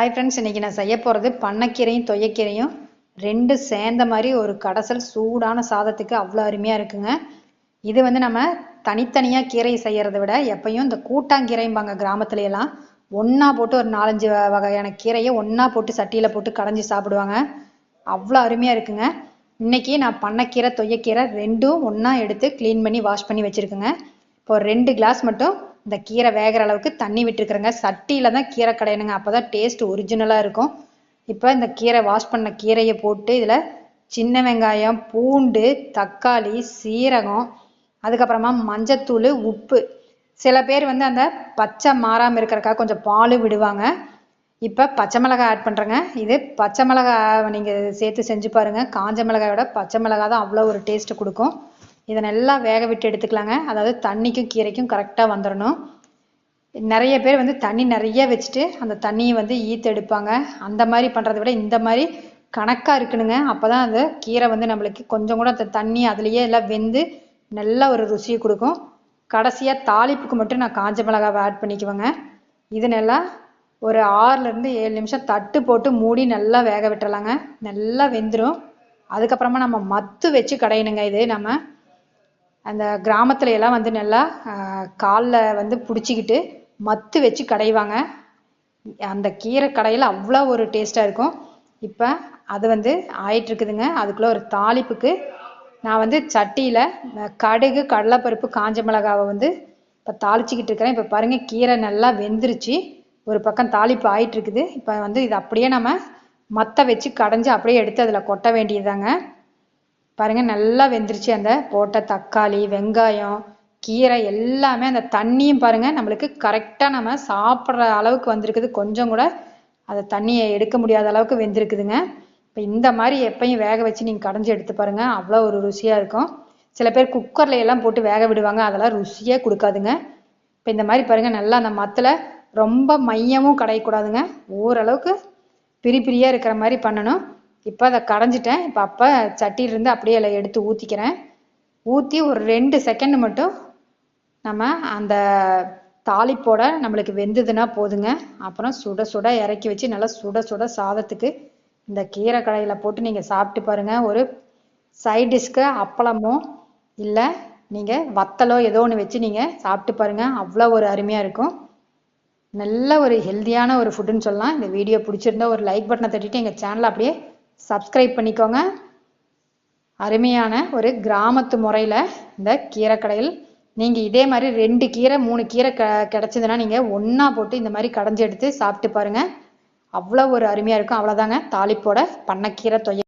Hi friends இன்றைக்கி நான் செய்ய போகிறது பண்ணக்கீரையும் தொய்யக்கீரையும் ரெண்டு சேர்ந்த மாதிரி ஒரு கடைசல் சூடான சாதத்துக்கு அவ்வளோ அருமையாக இருக்குங்க. இது வந்து நம்ம தனித்தனியாக கீரை செய்கிறத விட எப்பயும் இந்த கூட்டாங்கீரைம்பாங்க கிராமத்துலையெல்லாம் ஒன்றா போட்டு ஒரு நாலஞ்சு வ- வகையான கீரையை ஒன்றா போட்டு சட்டியில் போட்டு கடைஞ்சி சாப்பிடுவாங்க. அவ்வளோ அருமையாக இருக்குங்க. இன்னைக்கு நான் பண்ணக்கீரை தொய்யக்கீரை ரெண்டும் ஒன்றா எடுத்து க்ளீன் பண்ணி வாஷ் பண்ணி வச்சுருக்குங்க. இப்போ ரெண்டு கிளாஸ் மட்டும் இந்த கீரை வேகிற அளவுக்கு தண்ணி விட்டுருக்குறேங்க. சட்டியில் தான் கீரை கடையணுங்க. அப்போ தான் டேஸ்ட் ஒரிஜினலாக இருக்கும். இப்போ இந்த கீரை வாஷ் பண்ண கீரையை போட்டு இதில் சின்ன வெங்காயம் பூண்டு தக்காளி சீரகம் அதுக்கப்புறமா மஞ்சத்தூள் உப்பு. சில பேர் வந்து அந்த பச்சை மாறாமல் இருக்கிறக்காக கொஞ்சம் பால் விடுவாங்க. இப்போ பச்சை மிளகாய் ஆட் பண்ணுறேங்க இது பச்சை மிளகாய் நீங்கள் சேர்த்து செஞ்சு பாருங்கள் காஞ்ச மிளகாயோட பச்சை மிளகாய் தான் அவ்வளோ ஒரு டேஸ்ட்டு கொடுக்கும். இதை நல்லா வேக விட்டு எடுத்துக்கலாங்க. அதாவது தண்ணிக்கும் கீரைக்கும் கரெக்டாக வந்துடணும் நிறைய பேர் வந்து தண்ணி நிறைய வச்சுட்டு அந்த தண்ணியை வந்து ஈத்து எடுப்பாங்க. அந்த மாதிரி பண்ணுறத விட இந்த மாதிரி கணக்காக இருக்கணுங்க. அப்போ தான் அந்த கீரை வந்து நம்மளுக்கு கொஞ்சம் கூட அந்த தண்ணி அதுலேயே எல்லாம் வெந்து நல்ல ஒரு ருசியை கொடுக்கும். கடைசியாக தாளிப்புக்கு மட்டும் நான் காஞ்ச மிளகாவை ஆட் பண்ணிக்குவேங்க. இது நல்லா ஒரு ஆறுலேருந்து ஏழு நிமிஷம் தட்டு போட்டு மூடி நல்லா வேக விட்டுறலாங்க. நல்லா வெந்துடும் அதுக்கப்புறமா நம்ம மத்து வச்சு கடையணுங்க இது. நம்ம அந்த கிராமத்துல எல்லாம் வந்து நல்லா காலில் வந்து பிடிச்சிக்கிட்டு மத்து வச்சு கடைவாங்க. அந்த கீரை கடையில் அவ்வளோ ஒரு டேஸ்ட்டாக இருக்கும். இப்போ அது வந்து ஆயிட்டு இருக்குதுங்க அதுக்குள்ளே ஒரு தாளிப்புக்கு நான் வந்து சட்டியில் கடுகு கடலைப்பருப்பு காஞ்ச மிளகாவை வந்து இப்போ தாளிச்சிக்கிட்டு இருக்கிறேன். இப்போ பாருங்கள் கீரை நல்லா வெந்துருச்சு. ஒரு பக்கம் தாளிப்பு ஆயிட்டு இருக்குது இப்போ வந்து இது அப்படியே நம்ம மத்த வச்சு கடைஞ்சி அப்படியே எடுத்து அதில் கொட்ட வேண்டியதுதாங்க. பாருங்க நல்லா வெந்துருச்சு அந்த போட்ட தக்காளி வெங்காயம் கீரை எல்லாமே அந்த தண்ணியும் பாருங்க நம்மளுக்கு கரெக்டாக நம்ம சாப்பிட்ற அளவுக்கு வந்திருக்குது. கொஞ்சம் கூட அந்த தண்ணியை எடுக்க முடியாத அளவுக்கு வெந்திருக்குதுங்க. இப்போ இந்த மாதிரி எப்பயும் வேக வச்சு நீங்கள் கடைஞ்சி எடுத்து பாருங்க அவ்வளோ ஒரு ருசியாக இருக்கும். சில பேர் குக்கர்ல எல்லாம் போட்டு வேக விடுவாங்க அதெல்லாம் ருசியே கொடுக்காதுங்க. இப்போ இந்த மாதிரி பாருங்க நல்லா அந்த மத்தில் ரொம்ப மையமும் கடையக்கூடாதுங்க. ஓரளவுக்கு பிரி பிரியாக இருக்கிற மாதிரி பண்ணணும். இப்போ அதை கடைஞ்சிட்டேன். இப்போ அப்போ சட்டியிலிருந்து அப்படியே அதில் எடுத்து ஊற்றிக்கிறேன் ஊற்றி ஒரு ரெண்டு செகண்ட் மட்டும் நம்ம அந்த தாளிப்போட நம்மளுக்கு வெந்ததுன்னா போதுங்க. அப்புறம் சுட சுட இறக்கி வச்சு நல்லா சுட சுட சாதத்துக்கு இந்த கீரை கடையில் போட்டு நீங்கள் சாப்பிட்டு பாருங்க. ஒரு சைட் டிஷ்க்கு அப்பளமோ இல்லை நீங்கள் வத்தலோ ஏதோ ஒன்று வச்சு நீங்கள் சாப்பிட்டு பாருங்க. அவ்வளோ ஒரு அருமையாக இருக்கும். நல்ல ஒரு ஹெல்த்தியான ஒரு ஃபுட்டுன்னு சொல்லலாம். இந்த வீடியோ பிடிச்சிருந்தா ஒரு லைக் பட்டனை தட்டிட்டு எங்கள் சேனலை அப்படியே சப்ஸ்கிரைப் பண்ணிக்கோங்க. அருமையான ஒரு கிராமத்து முறையில் இந்த கீரை கடையில் நீங்கள் இதே மாதிரி ரெண்டு கீரை மூணு கீரை க கிடச்சிதுன்னா நீங்கள் ஒன்றா போட்டு இந்த மாதிரி கடைஞ்சி எடுத்து சாப்பிட்டு பாருங்கள் அவ்வளோ ஒரு அருமையாக இருக்கும். அவ்வளோதாங்க தாளிப்போட பண்ணக்கீரை தொய்ய